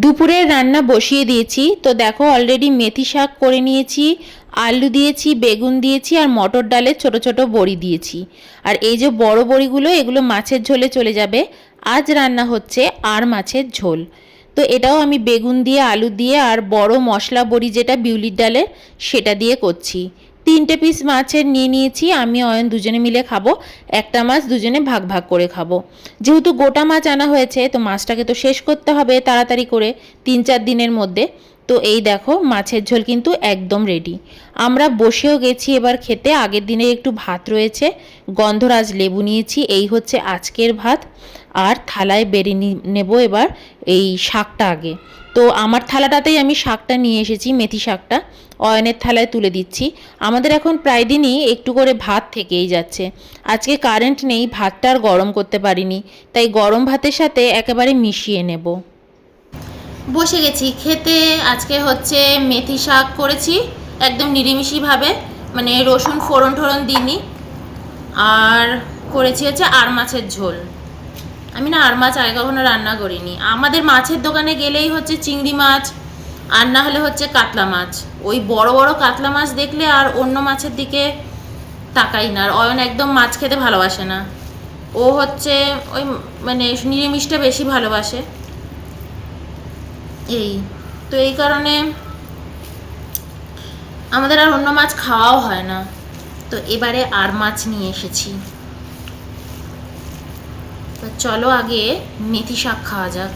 দুপুরের রান্না বসিয়ে দিয়েছি। তো দেখো অলরেডি মেথি শাক করে নিয়েছি, আলু দিয়েছি, বেগুন দিয়েছি, আর মটর ডালের ছোট ছোট বড়ি দিয়েছি। আর এই যে বড় বড়িগুলো, এগুলো মাছের ঝোলে চলে যাবে। আজ রান্না হচ্ছে আর মাছের ঝোল। তো এটাও আমি বেগুন দিয়ে, আলু দিয়ে, আর বড় মশলা বড়ি যেটা, বিউলির ডালের, সেটা দিয়ে করছি। তিনটে পিস মাছের নিয়ে নিয়েছি, আমি অয়ন দুজনে মিলে খাব। একটা মাছ দুজনে ভাগ ভাগ করে খাব। যেহেতু গোটা মাছ আনা হয়েছে, তো মাছটাকে তো শেষ করতে হবে তাড়াতাড়ি করে তিন চার দিনের মধ্যে। তো এই দেখো, মাছের ঝোল কিন্তু একদম রেডি আমরা বসেও গেছি এবার খেতে, আগের দিনের একটু ভাত রয়েছে, গন্ধরাজ লেবু নিয়েছি, এই হচ্ছে আজকের ভাত। আর থালায় বেড়ে নেব এবার এই শাকটা আগে। তো আমার থালাটাতেই আমি শাকটা নিয়ে এসেছি, মেথি শাকটা। অয়নের থালায় তুলে দিচ্ছি। আমাদের এখন প্রায় দিনই একটু করে ভাত থেকেই যাচ্ছে। আজকে কারেন্ট নেই, ভাতটা আর গরম করতে পারিনি। তাই গরম ভাতের সাথে একেবারে মিশিয়ে নেব। বসে গেছি। খেতে আজকে হচ্ছে মেথি শাক করেছি, একদম নিরিমিষিভাবে মানে রসুন ফোড়ন টোড়ন দিইনি। আর করেছি হচ্ছে আর মাছের ঝোল। আমি না আর মাছ আগে কখনো রান্না করিনি। আমাদের মাছের দোকানে গেলেই হচ্ছে চিংড়ি মাছ, আর না হলে হচ্ছে কাতলা মাছ। ওই বড় বড় কাতলা মাছ দেখলে আর অন্য মাছের দিকে তাকাই না, আর অয়ন একদম মাছ খেতে ভালোবাসে না। ও হচ্ছে ওই মানে নিরামিষটা বেশি ভালোবাসে। এই, তো এই কারণে আমাদের আর অন্য মাছ খাওয়াও হয় না। তো এবারে আর মাছ নিয়ে এসেছি। তো চলো আগে মেথি শাক খাওয়া যাক।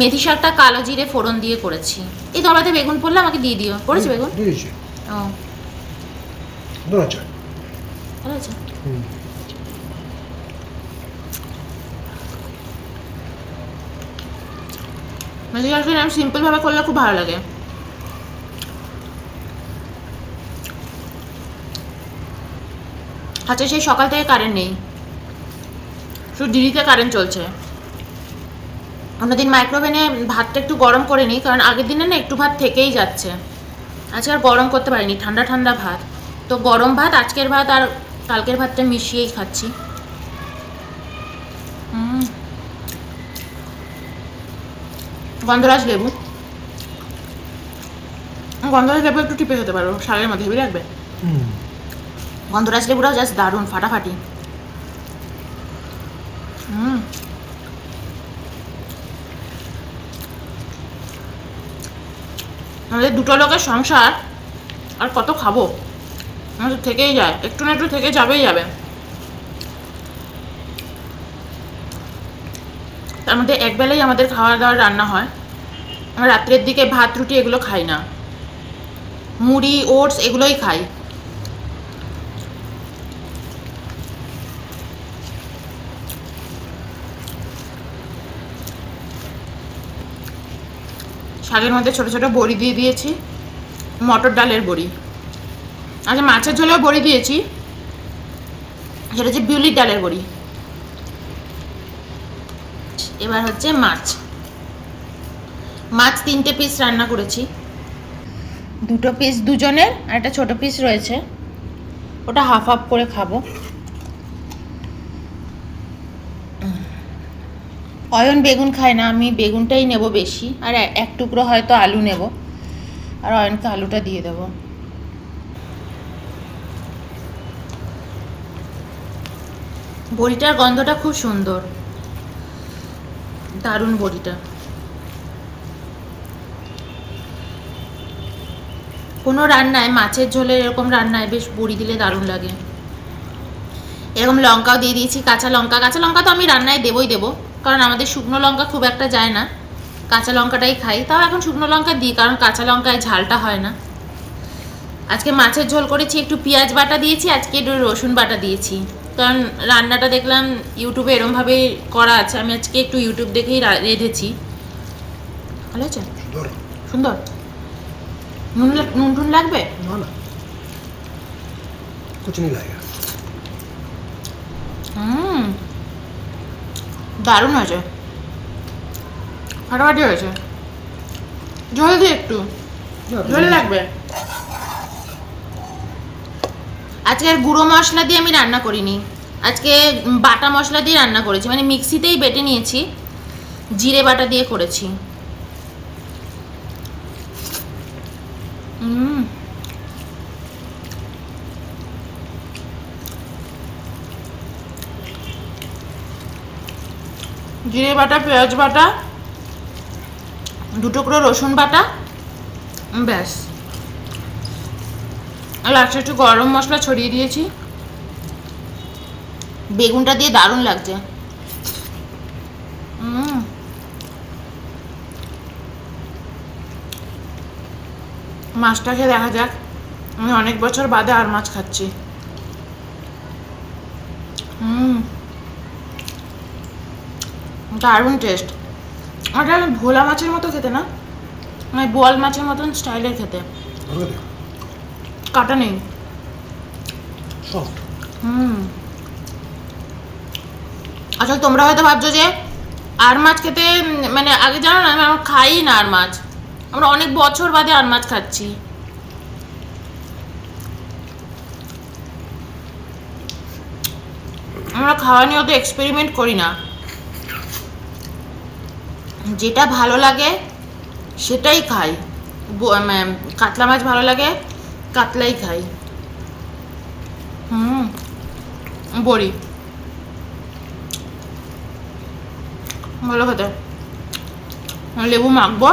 মেথি শাকটা কালো জিরে ফোড়ন দিয়ে করেছি। এই তোমাতে বেগুন পড়লে আমাকে দিয়ে দিও। পড়েছে বেগুন? দিয়েছি। ও। ধরা চাই ভালো আছে? মেথি শাকটা আমি সিম্পলভাবে করলে খুব ভালো লাগে। আচ্ছা সেই সকাল থেকে কারেন্ট নেই। শুধু দিদিতে কারেন্ট চলছে। অন্যদিন মাইক্রোওভেনে ভাতটা একটু গরম করে নিই কারণ আগের দিনে না একটু ভাত থেকেই যাচ্ছে। আজকে আর গরম করতে পারিনি ঠান্ডা ঠান্ডা ভাত। তো গরম ভাত আজকের ভাত আর কালকের ভাতটা মিশিয়েই খাচ্ছি। গন্ধরাজ লেবু। গন্ধরাজ লেবু একটু টিপে খেতে পারো সারের মধ্যে লাগবে। হুম। গন্ধরাজ লেবুটাও জাস্ট দারুণ ফাটাফাটি। হুম। আমাদের দুটো লোকের সংসার, আর কত খাব? আমাদের থেকেই যায়, একটু না একটু থেকে যাবেই যাবে। তার মধ্যে একবেলাই আমাদের খাওয়া দাওয়া রান্না হয়। আমরা রাত্রের দিকে ভাত, রুটি এগুলো খাই না। মুড়ি, ওটস এগুলোই খাই। শাকের মধ্যে ছোট ছোট বড়ি দিয়ে দিয়েছি, মটর ডালের বড়ি। আচ্ছা মাছের ঝোলেও বড়ি দিয়েছি, সেটা হচ্ছে বিউলির ডালের বড়ি। এবার হচ্ছে মাছ। মাছ তিনটে পিস রান্না করেছি। দুটো পিস দুজনের, আর একটা ছোটো পিস রয়েছে। ওটা হাফ হাফ করে খাব। অয়ন বেগুন খায় না, আমি বেগুনটাই নেব বেশি, আর এক টুকরো হয়তো আলু নেব। আর অয়নকে আলুটা দিয়ে দেবো। বড়িটার গন্ধটা খুব সুন্দর। দারুণ বড়িটা। কোনো রান্নায়, মাছের ঝোলের এরকম রান্নায় বেশ বড়ি দিলে দারুণ লাগে। এরকম লঙ্কাও দিয়ে দিয়েছি, কাঁচা লঙ্কা কাঁচা লঙ্কা তো আমি রান্নায় দেবই দেবো। কারণ আমাদের শুকনো লঙ্কা খুব একটা যায় না। কাঁচা লঙ্কাটাই খাই। তাও এখন শুকনো লঙ্কা দিই কারণ কাঁচা লঙ্কায় ঝালটা হয় না। আজকে মাছের ঝোল করেছি একটু পেঁয়াজ বাটা দিয়েছি আজকে একটু রসুন বাটা দিয়েছি। কারণ রান্নাটা দেখলাম ইউটিউবে এরমভাবেই করা আছে। আমি আজকে একটু ইউটিউব দেখেই রেঁধেছি। ভালো আছে সুন্দর। নুন নুন টুন লাগবে? না না। হুম। দারুণ হয়েছে। ফাটাফাটি হয়েছে। জল দিয়ে একটু জল লাগবে। আজকে আর গুঁড়ো মশলা দিয়ে আমি রান্না করিনি। আজকে বাটা মশলা দিয়ে রান্না করেছি। মানে মিক্সিতেই বেটে নিয়েছি। জিরে বাটা দিয়ে করেছি। হুম জিরে বাটা, পেঁয়াজ বাটা দু টুকরো রসুন বাটা, ব্যাস। লাস্টে একটু গরম মশলা ছড়িয়ে দিয়েছি। বেগুনটা দিয়ে দারুণ লাগছে। মাছটা খেয়ে দেখা যাক। আমি অনেক বছর বাদে আর মাছ খাচ্ছি। হুম দারুণ টেস্ট ওটা ভোলা মাছের মতো খেতে না মানে বোয়াল মাছের মতন স্টাইলের খেতে। কাটা নেই। সফট হুম। আসলে তোমরা হয়তো ভাবছ যে আর মাছ খেতে মানে আগে জানো না আমি আমরা খাই না আর মাছ। আমরা অনেক বছর বাদে আর মাছ খাচ্ছি। আমরা খাওয়া নিয়ে অত এক্সপেরিমেন্ট করি না। যেটা ভালো লাগে, সেটাই খাই। কাতলা মাছ ভালো লাগে, কাতলাই খাই। হুম, বড়ি। ভালো খেতে। লেবু মাখবো।